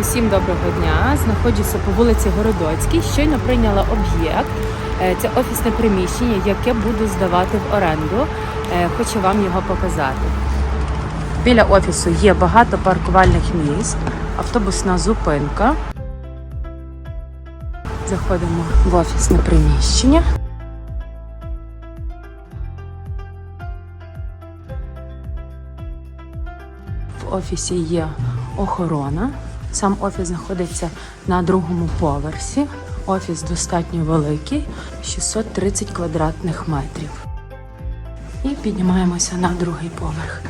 Усім доброго дня. Знаходжуся по вулиці Городоцькій. Щойно прийняла об'єкт. Е, Це офісне приміщення, яке буду здавати в оренду. Е, Хочу вам його показати. Біля офісу є багато паркувальних місць, автобусна зупинка. Заходимо в офісне приміщення. В офісі є охорона. Сам офіс знаходиться на другому поверсі. Офіс достатньо великий, 630 квадратних метрів. І піднімаємося на другий поверх.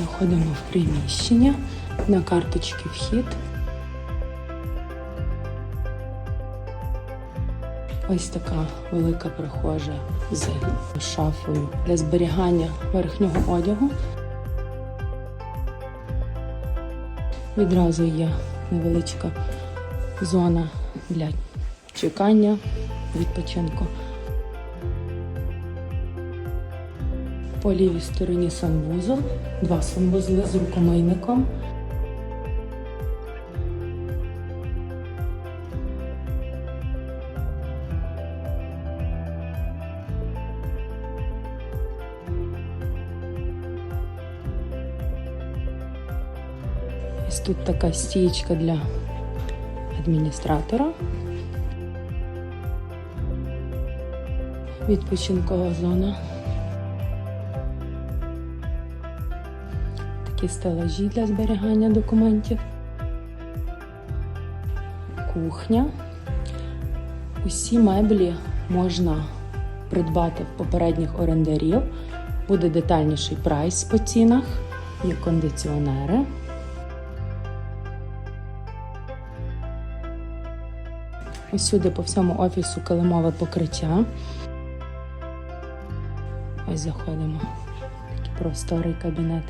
Заходимо в приміщення на карточки вхід. Ось така велика прихожа з шафою для зберігання верхнього одягу. Відразу є невеличка зона для чекання, відпочинку. По лівій стороні санвузол, два санвузли з рукомийником. Ось тут така стієчка для адміністратора. Відпочинкова зона. Такі стелажі для зберігання документів. Кухня. Усі меблі можна придбати в попередніх орендарів. Буде детальніший прайс по цінах. Є кондиціонери. Усюди по всьому офісу килимове покриття. Ось заходимо. Такий просторий кабінет.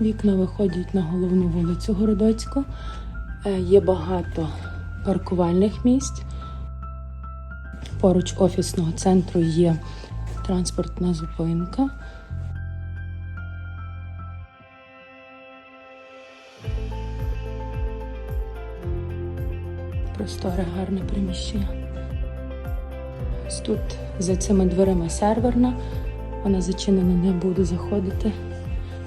Вікна виходять на головну вулицю Городоцьку. Е, Є багато паркувальних місць. Поруч офісного центру є транспортна зупинка. Просторе гарне приміщення. Тут за цими дверима серверна. Вона зачинена, не буде заходити.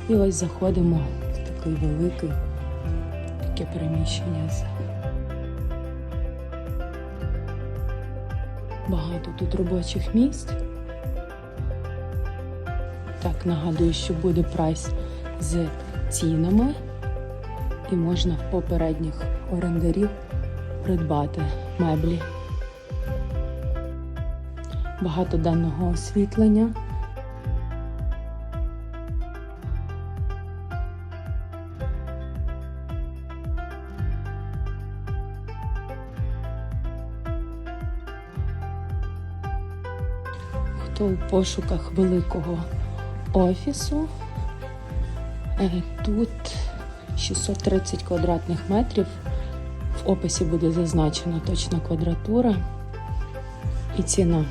І ось заходимо в такий великий таке приміщення. Багато тут робочих місць. Так, нагадую, що буде прайс з цінами, і можна в попередніх орендарів придбати меблі. Багато денного освітлення. Хто у пошуках великого офісу? Е, Тут 630 квадратних метрів. Описі буде зазначена точна квадратура і ціна.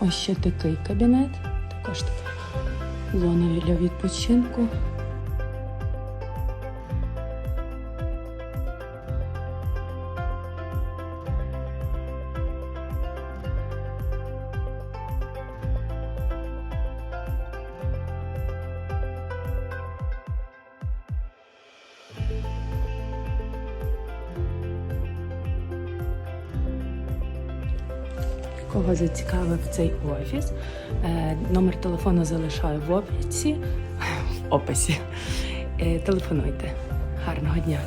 Ось ще такий кабінет, також така для відпочинку. Кого зацікавив цей офіс? Е, Номер телефону залишаю в описі. В описі. Е, Телефонуйте. Гарного дня!